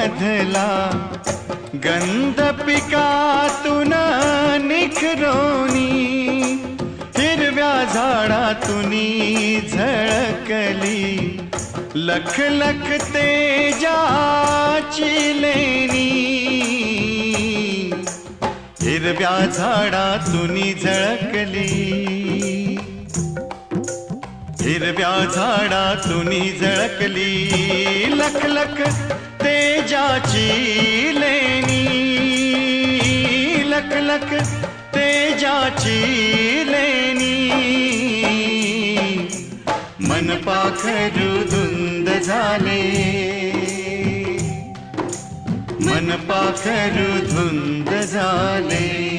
मधला गंध पिकातून निखरोनी हिरव्या झाडातून झळकली. लख लख तेजाची लेणी. हिरव्या झाडातून झळकली. हिरव्या झाडातून झळकली. लख लख तेजाची लेणी लख तेजाची लेणी मन पाखरू धुंद झाले। मन पाखरू धुंद झाले।